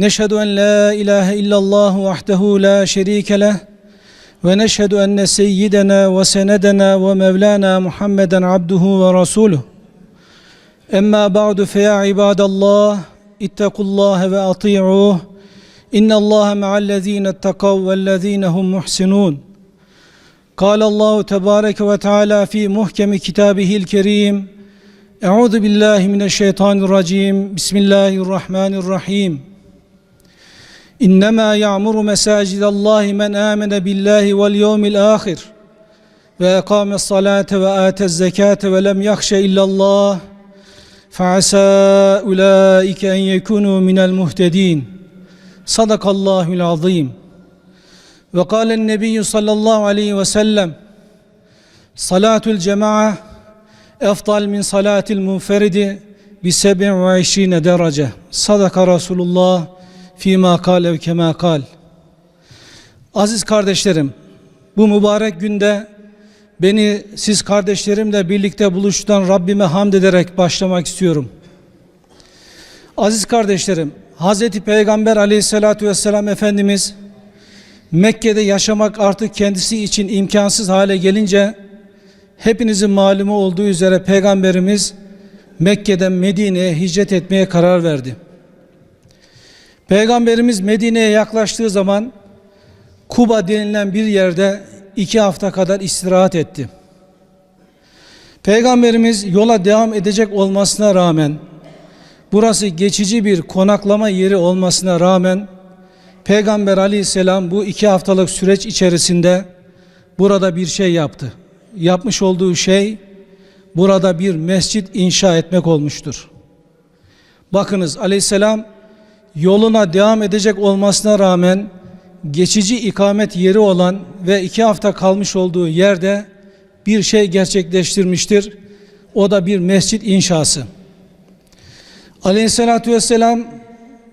نشهد أن لا إله إلا الله وحده لا شريك له ونشهد أن سيدنا وسندنا ومولانا محمدا عبده ورسوله. أما بعد فيا عباد الله اتقوا الله وأطيعوه إن الله مع الذين اتقوا والذين هم محسنون. قال الله تبارك وتعالى في محكم كتابه الكريم أعوذ بالله من الشيطان الرجيم بسم الله الرحمن الرحيم. İnnemâ ya'muru mesâcidallâhi men âmene billâhi vel yevmil âhir ve ekâme salâte ve âtez zekâte ve lem yahşe illallah fe'asâ ulâike en yekûnû minel muhtedîn. Sadakallâhul azîm. Ve kâlen nebiyyü sallallahu aleyhi ve sellem. Salatul cema'a efdal min salatil munferidi bi seb'in ve işrine derece. Sadaka Resulullah kema kal. Aziz kardeşlerim, bu mübarek günde beni siz kardeşlerimle birlikte buluşturan Rabbime hamd ederek başlamak istiyorum. Aziz kardeşlerim, Hazreti Peygamber aleyhissalatü vesselam Efendimiz Mekke'de yaşamak artık kendisi için imkansız hale gelince hepinizin malumu olduğu üzere Peygamberimiz Mekke'den Medine'ye hicret etmeye karar verdi. Peygamberimiz Medine'ye yaklaştığı zaman Kuba denilen bir yerde iki hafta kadar istirahat etti. Peygamberimiz yola devam edecek olmasına rağmen burası geçici bir konaklama yeri olmasına rağmen Peygamber aleyhisselam bu iki haftalık süreç içerisinde burada bir şey yaptı. Yapmış olduğu şey burada bir mescit inşa etmek olmuştur. Bakınız aleyhisselam yoluna devam edecek olmasına rağmen geçici ikamet yeri olan ve iki hafta kalmış olduğu yerde bir şey gerçekleştirmiştir. O da bir mescit inşası. Aleyhissalatü vesselam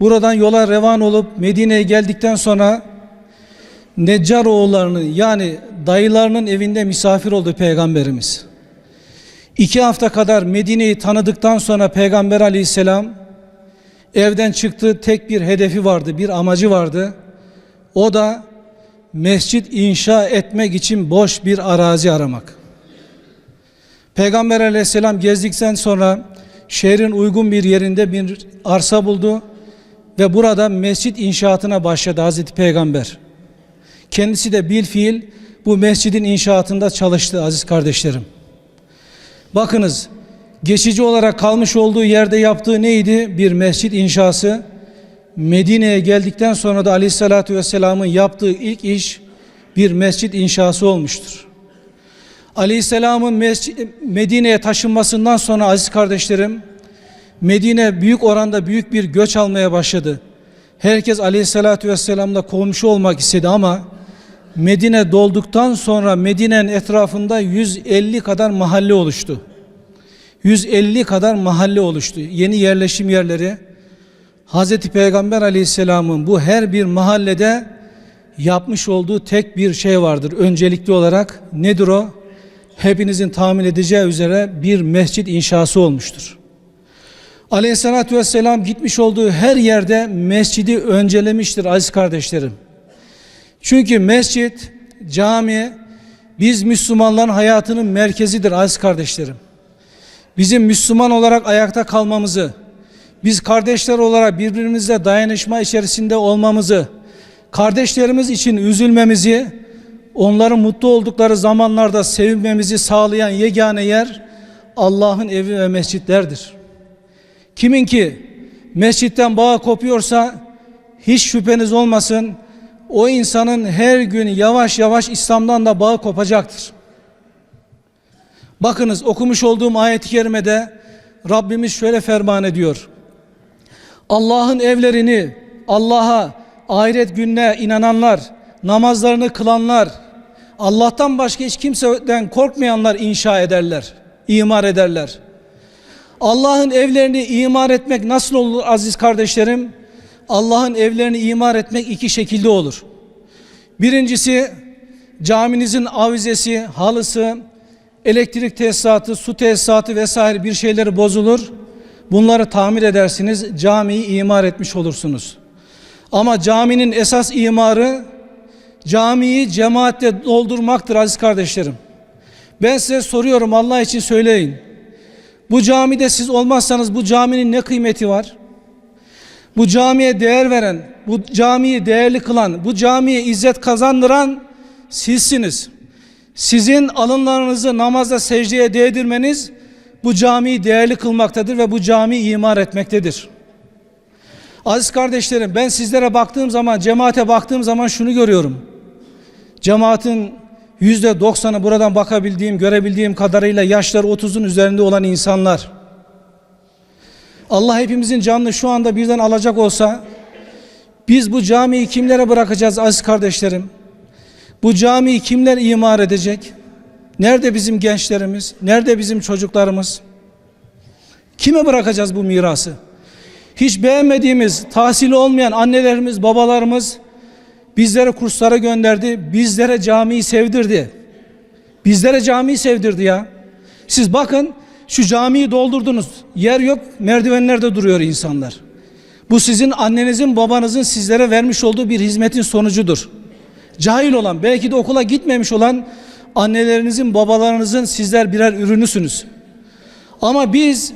buradan yola revan olup Medine'ye geldikten sonra Neccar oğullarının yani dayılarının evinde misafir oldu Peygamberimiz. İki hafta kadar Medine'yi tanıdıktan sonra Peygamber aleyhisselam evden çıktı tek bir hedefi vardı bir amacı vardı. O da mescit inşa etmek için boş bir arazi aramak. Peygamber aleyhisselam gezdikten sonra şehrin uygun bir yerinde bir arsa buldu ve burada mescit inşaatına başladı Hazreti Peygamber. Kendisi de bil fiil bu mescidin inşaatında çalıştı aziz kardeşlerim. Bakınız geçici olarak kalmış olduğu yerde yaptığı neydi? Bir mescit inşası. Medine'ye geldikten sonra da Aleyhisselatü Vesselam'ın yaptığı ilk iş bir mescit inşası olmuştur. Aleyhisselam'ın Medine'ye taşınmasından sonra aziz kardeşlerim Medine büyük oranda büyük bir göç almaya başladı. Herkes Aleyhisselatü Vesselam'la komşu olmak istedi ama Medine dolduktan sonra Medine'nin etrafında 150 kadar mahalle oluştu. 150 kadar mahalle oluştu. Yeni yerleşim yerleri. Hazreti Peygamber Aleyhisselam'ın bu her bir mahallede yapmış olduğu tek bir şey vardır. Öncelikli olarak nedir o? Hepinizin tahmin edeceği üzere bir mescit inşası olmuştur. Aleyhissalatü vesselam gitmiş olduğu her yerde mescidi öncelemiştir aziz kardeşlerim. Çünkü mescit, cami biz Müslümanların hayatının merkezidir aziz kardeşlerim. Bizim Müslüman olarak ayakta kalmamızı, biz kardeşler olarak birbirimizle dayanışma içerisinde olmamızı, kardeşlerimiz için üzülmemizi, onların mutlu oldukları zamanlarda sevinmemizi sağlayan yegane yer Allah'ın evi ve mescitlerdir. Kimin ki mescitten bağ kopuyorsa hiç şüpheniz olmasın o insanın her gün yavaş yavaş İslam'dan da bağı kopacaktır. Bakınız okumuş olduğum ayet-i kerimede Rabbimiz şöyle ferman ediyor. Allah'ın evlerini Allah'a, ahiret gününe inananlar, namazlarını kılanlar, Allah'tan başka hiç kimseden korkmayanlar inşa ederler, imar ederler. Allah'ın evlerini imar etmek nasıl olur aziz kardeşlerim? Allah'ın evlerini imar etmek iki şekilde olur. Birincisi caminizin avizesi, halısı, elektrik tesisatı, su tesisatı vesaire bir şeyleri bozulur. Bunları tamir edersiniz, camiyi imar etmiş olursunuz. Ama caminin esas imarı camiyi cemaatle doldurmaktır aziz kardeşlerim. Ben size soruyorum Allah için söyleyin. Bu camide siz olmazsanız bu caminin ne kıymeti var? Bu camiye değer veren, bu camiyi değerli kılan, bu camiye izzet kazandıran sizsiniz. Sizin alınlarınızı namazda secdeye değdirmeniz bu camiyi değerli kılmaktadır ve bu camiyi imar etmektedir. Aziz kardeşlerim ben sizlere baktığım zaman, cemaate baktığım zaman şunu görüyorum. Cemaatin yüzde doksanı buradan bakabildiğim, görebildiğim kadarıyla yaşları otuzun üzerinde olan insanlar. Allah hepimizin canını şu anda birden alacak olsa biz bu camiyi kimlere bırakacağız aziz kardeşlerim? Bu camiyi kimler imar edecek? Nerede bizim gençlerimiz? Nerede bizim çocuklarımız? Kime bırakacağız bu mirası? Hiç beğenmediğimiz, tahsili olmayan annelerimiz, babalarımız bizlere kurslara gönderdi. Bizlere camiyi sevdirdi. Bizlere camiyi sevdirdi ya. Siz bakın şu camiyi doldurdunuz. Yer yok, merdivenlerde duruyor insanlar. Bu sizin annenizin, babanızın sizlere vermiş olduğu bir hizmetin sonucudur. Cahil olan, belki de okula gitmemiş olan annelerinizin, babalarınızın sizler birer ürünüsünüz. Ama biz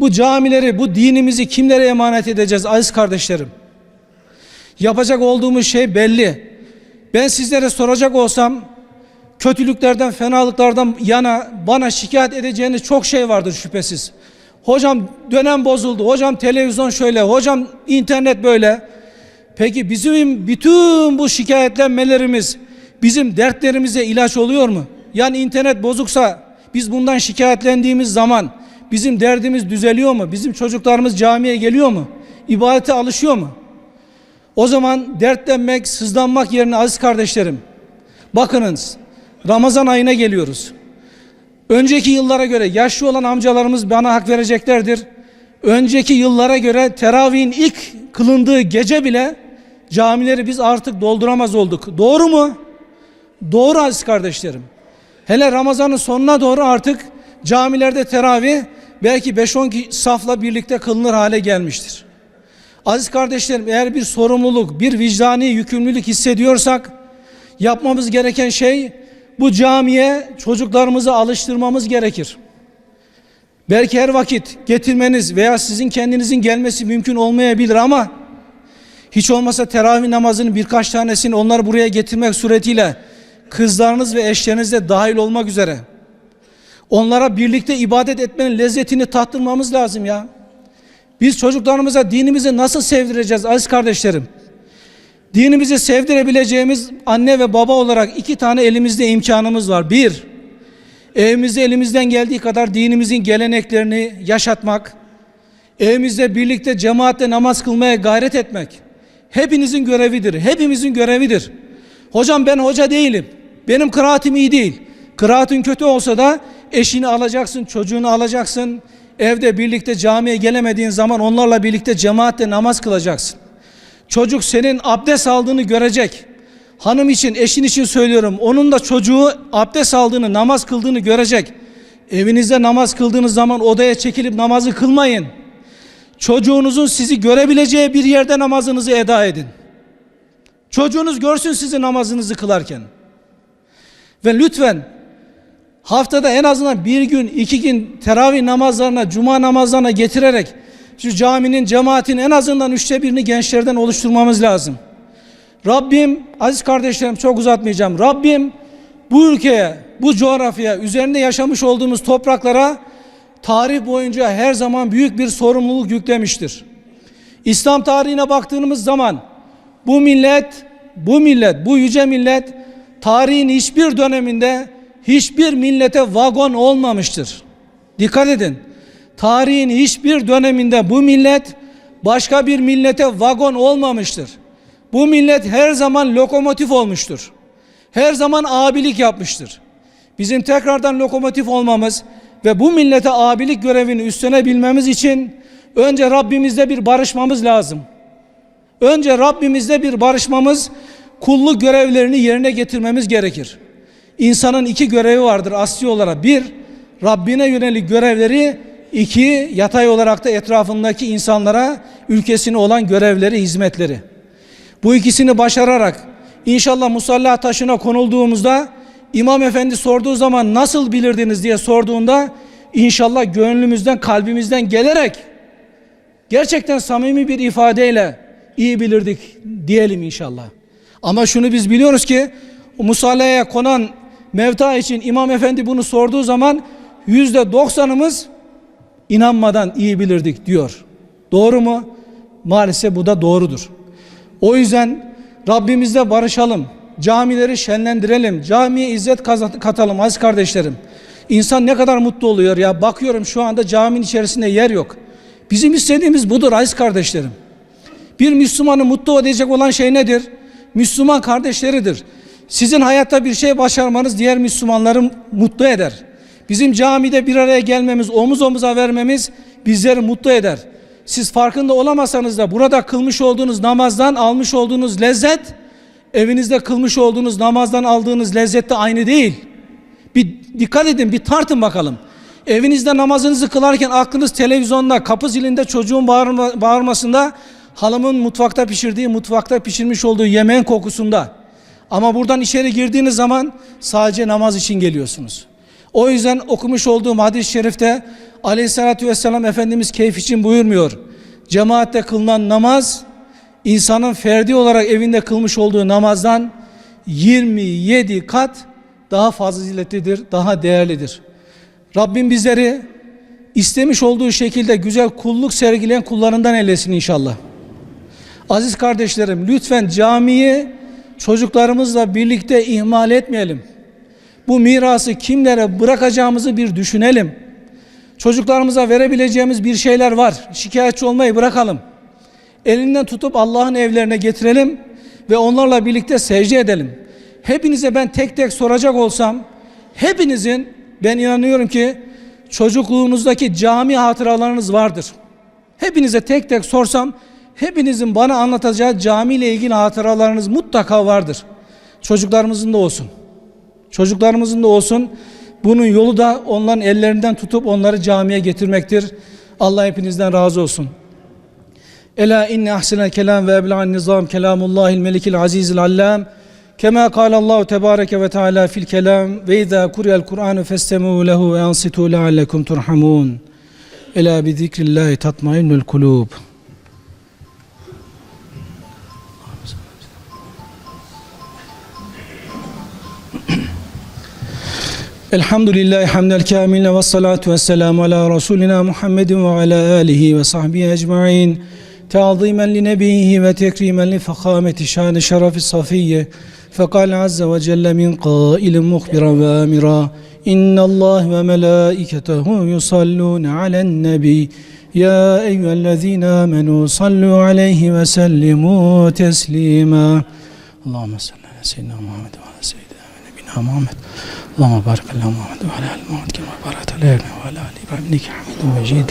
bu camileri, bu dinimizi kimlere emanet edeceğiz aziz kardeşlerim? Yapacak olduğumuz şey belli. Ben sizlere soracak olsam kötülüklerden, fenalıklardan yana bana şikayet edeceğiniz çok şey vardır şüphesiz. Hocam dönem bozuldu, hocam televizyon şöyle, hocam internet böyle. Peki bizim bütün bu şikayetlenmelerimiz bizim dertlerimize ilaç oluyor mu? Yani internet bozuksa biz bundan şikayetlendiğimiz zaman bizim derdimiz düzeliyor mu? Bizim çocuklarımız camiye geliyor mu? İbadete alışıyor mu? O zaman dertlenmek, sızlanmak yerine aziz kardeşlerim bakınız Ramazan ayına geliyoruz. Önceki yıllara göre yaşlı olan amcalarımız bana hak vereceklerdir. Önceki yıllara göre teravihin ilk kılındığı gece bile camileri biz artık dolduramaz olduk. Doğru mu? Doğru aziz kardeşlerim. Hele Ramazan'ın sonuna doğru artık camilerde teravih belki 5-10 safla birlikte kılınır hale gelmiştir. Aziz kardeşlerim eğer bir sorumluluk, bir vicdani yükümlülük hissediyorsak yapmamız gereken şey bu camiye çocuklarımızı alıştırmamız gerekir. Belki her vakit getirmeniz veya sizin kendinizin gelmesi mümkün olmayabilir ama hiç olmasa teravih namazının birkaç tanesini onları buraya getirmek suretiyle kızlarınız ve eşleriniz de dahil olmak üzere onlara birlikte ibadet etmenin lezzetini tattırmamız lazım ya. Biz çocuklarımıza dinimizi nasıl sevdireceğiz aziz kardeşlerim? Dinimizi sevdirebileceğimiz anne ve baba olarak iki tane elimizde imkanımız var. Bir, evimizde elimizden geldiği kadar dinimizin geleneklerini yaşatmak, evimizde birlikte cemaatle namaz kılmaya gayret etmek. Hepinizin görevidir, hepimizin görevidir. Hocam ben hoca değilim, benim kıraatim iyi değil. Kıraatin kötü olsa da eşini alacaksın, çocuğunu alacaksın. Evde birlikte camiye gelemediğin zaman onlarla birlikte cemaatle namaz kılacaksın. Çocuk senin abdest aldığını görecek. Hanım için, eşin için söylüyorum. Onun da çocuğu abdest aldığını, namaz kıldığını görecek. Evinizde namaz kıldığınız zaman odaya çekilip namazı kılmayın. Çocuğunuzun sizi görebileceği bir yerde namazınızı eda edin. Çocuğunuz görsün sizi namazınızı kılarken. Ve lütfen haftada en azından bir gün, iki gün teravih namazlarına, cuma namazlarına getirerek şu caminin, cemaatin en azından üçte birini gençlerden oluşturmamız lazım. Rabbim, aziz kardeşlerim çok uzatmayacağım. Rabbim bu ülkeye, bu coğrafyaya, üzerinde yaşamış olduğumuz topraklara tarih boyunca her zaman büyük bir sorumluluk yüklemiştir. İslam tarihine baktığımız zaman bu millet, bu millet, bu yüce millet tarihin hiçbir döneminde hiçbir millete vagon olmamıştır. Dikkat edin. Tarihin hiçbir döneminde bu millet başka bir millete vagon olmamıştır. Bu millet her zaman lokomotif olmuştur. Her zaman abilik yapmıştır. Bizim tekrardan lokomotif olmamız ve bu millete abilik görevini üstlenebilmemiz için önce Rabbimizle bir barışmamız lazım. Önce Rabbimizle bir barışmamız, kulluk görevlerini yerine getirmemiz gerekir. İnsanın iki görevi vardır asli olarak. Bir, Rabbine yönelik görevleri, iki, yatay olarak da etrafındaki insanlara, ülkesine olan görevleri, hizmetleri. Bu ikisini başararak inşallah musalla taşına konulduğumuzda İmam Efendi sorduğu zaman nasıl bilirdiniz diye sorduğunda inşallah gönlümüzden, kalbimizden gelerek gerçekten samimi bir ifadeyle iyi bilirdik diyelim inşallah. Ama şunu biz biliyoruz ki musallaya konan mevta için İmam Efendi bunu sorduğu zaman yüzde doksanımız inanmadan iyi bilirdik diyor. Doğru mu? Maalesef bu da doğrudur. O yüzden Rabbimizle barışalım. Camileri şenlendirelim. Camiye izzet katalım aziz kardeşlerim. İnsan ne kadar mutlu oluyor ya. Bakıyorum şu anda caminin içerisinde yer yok. Bizim istediğimiz budur aziz kardeşlerim. Bir Müslümanı mutlu edecek olan şey nedir? Müslüman kardeşleridir. Sizin hayatta bir şey başarmanız diğer Müslümanları mutlu eder. Bizim camide bir araya gelmemiz, omuz omuza vermemiz bizleri mutlu eder. Siz farkında olamasanız da burada kılmış olduğunuz namazdan almış olduğunuz lezzet, evinizde kılmış olduğunuz namazdan aldığınız lezzet de aynı değil. Bir dikkat edin, bir tartın bakalım. Evinizde namazınızı kılarken aklınız televizyonda, kapı zilinde çocuğun bağırma, bağırmasında, halamın mutfakta pişirdiği, mutfakta pişirmiş olduğu yemeğin kokusunda. Ama buradan içeri girdiğiniz zaman sadece namaz için geliyorsunuz. O yüzden okumuş olduğum hadis-i şerifte aleyhissalatü vesselam Efendimiz keyif için buyurmuyor. Cemaatte kılınan namaz insanın ferdi olarak evinde kılmış olduğu namazdan 27 kat daha faziletlidir, daha değerlidir. Rabbim bizleri istemiş olduğu şekilde güzel kulluk sergileyen kullarından eylesin inşallah. Aziz kardeşlerim lütfen camiyi çocuklarımızla birlikte ihmal etmeyelim. Bu mirası kimlere bırakacağımızı bir düşünelim. Çocuklarımıza verebileceğimiz bir şeyler var. Şikayetçi olmayı bırakalım. Elinden tutup Allah'ın evlerine getirelim ve onlarla birlikte secde edelim. Hepinize ben tek tek soracak olsam hepinizin ben inanıyorum ki çocukluğunuzdaki cami hatıralarınız vardır. Hepinize tek tek sorsam hepinizin bana anlatacağı cami ile ilgili hatıralarınız mutlaka vardır. Çocuklarımızın da olsun. Çocuklarımızın da olsun. Bunun yolu da onların ellerinden tutup onları camiye getirmektir. Allah hepinizden razı olsun. ألا إن أحسن الكلام وأبلع النظام كلام الله الملك العزيز العلام. كما قال الله تبارك وتعالى في الكلام وإذا قرئ القرآن فاستمعوا له وأنصتوا لعلكم ترحمون. ألا بذكر الله تطمئن القلوب. الحمد لله حمد الكامل والصلاة والسلام على رسولنا محمد وعلى آله وصحبه أجمعين. تعظيما لنبيه وتكريما لفخامة شان شرف الصفية فقال عز وجل من قائل مخبرا وآمرا إن الله وملائكته يصلون على النبي. يا أيها الذين آمنوا صلوا عليه وسلموا تسليما. اللهم صل على سيدنا محمد وعلى سيدنا نبينا محمد. اللهم بارك على محمد وعلى آل محمد كما باركت على وعلى آل إبراهيم إنك حميد مجيد.